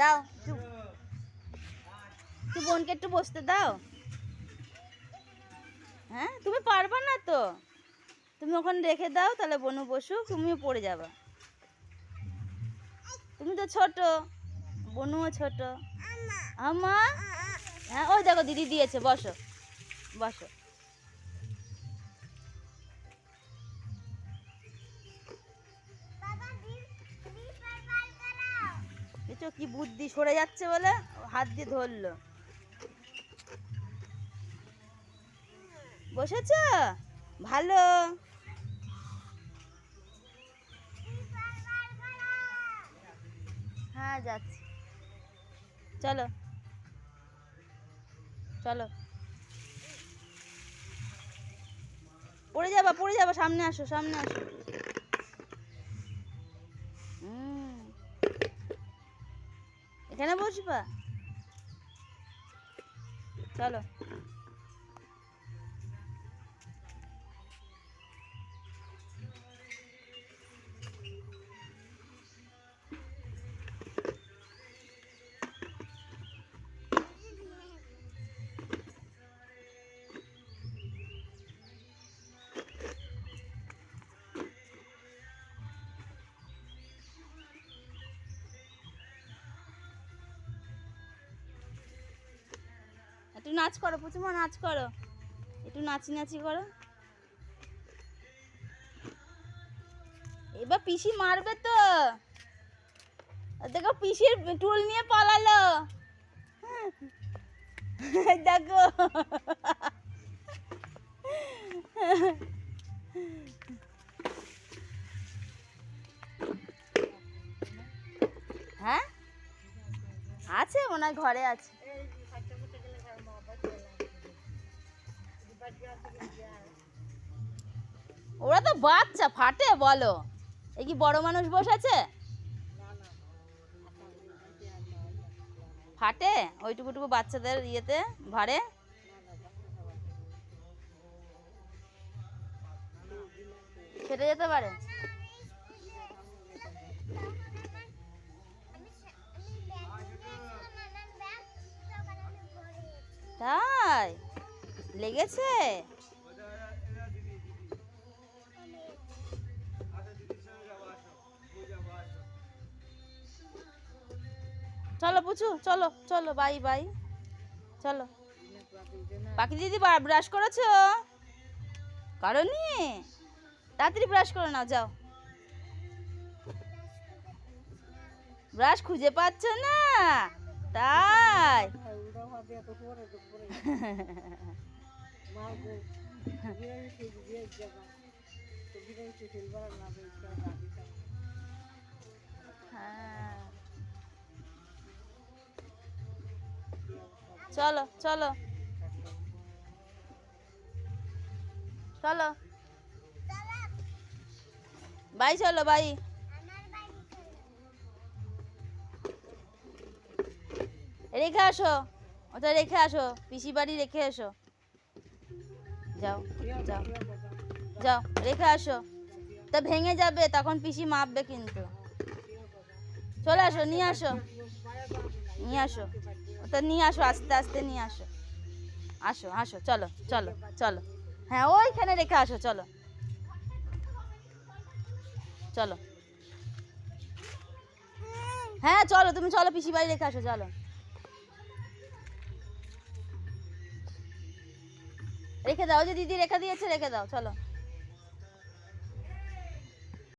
দাও তুই বোনকে একটু বসতে দাও। হ্যাঁ তুমি পারবা না তো। তুমি ওখানে রেখে দাও তাহলে বনু বসুক তুমিও পড়ে যাবা। তুমি তো ছোট বনুও ছোট। আমা? হ্যাঁ ওই দেখো দিদি দিয়েছে বসো। বসো। দেখছ কি বুদ্ধি সরে যাচ্ছে বলে হাত দিয়ে ধরলো। বসেছ? ভালো। হ্যাঁ যাচ্ছি। চলো। চলো। পড়ে যাবা পড়ে যাবা, সামনে আসো সামনে আসো। এখানে বসবা। চলো। একটু নাচ করো প্রথমে নাচ করো। একটু নাচি নাচি করো। এবার পিসি মারবে তো। দেখো পিসির টুল নিয়ে পালালো। দেখো। হ্যাঁ? আছে ওনার ঘরে আছে। ওরা তো বাচ্চা, ফাটে, বলো। এ কি বড় মানুষ বসেছে ফাটে? ওইটুকুটুকু বাচ্চাদের ইয়েতে ভারে ফেটে যেতে পারে? লেগেছে? চলো পুচু চলো চলো বাই বাই চলো। পাখি দিদি ব্রাশ করেছ? করনি তাড়াতাড়ি ব্রাশ করে নাও যাও। ব্রাশ খুঁজে পাচ্ছ না? তাই। চলো চলো চলো বাই চলো বাই রেখে আসো, ওটা রেখে আসো পিসি বাড়ি রেখে এসো যাও যাও। যাও, রেখে আসো। তা ভেঙে যাবে, তখন পিসি মাপবে কিন্তু। চলে আসো, নিয়ে আসো। নিয়ে আসো। ওটা নিয়ে আসো, আস্তে আস্তে নিয়ে আসো। আসো আসো, চলো চলো চলো। হ্যাঁ ওইখানে রেখে আসো, চলো। চলো। হ্যাঁ চলো, তুমি চলো পিসি বাড়ি রেখে আসো, চলো। রেখে দাও যে দিদি রেখে দিয়েছে রেখে দাও চলো।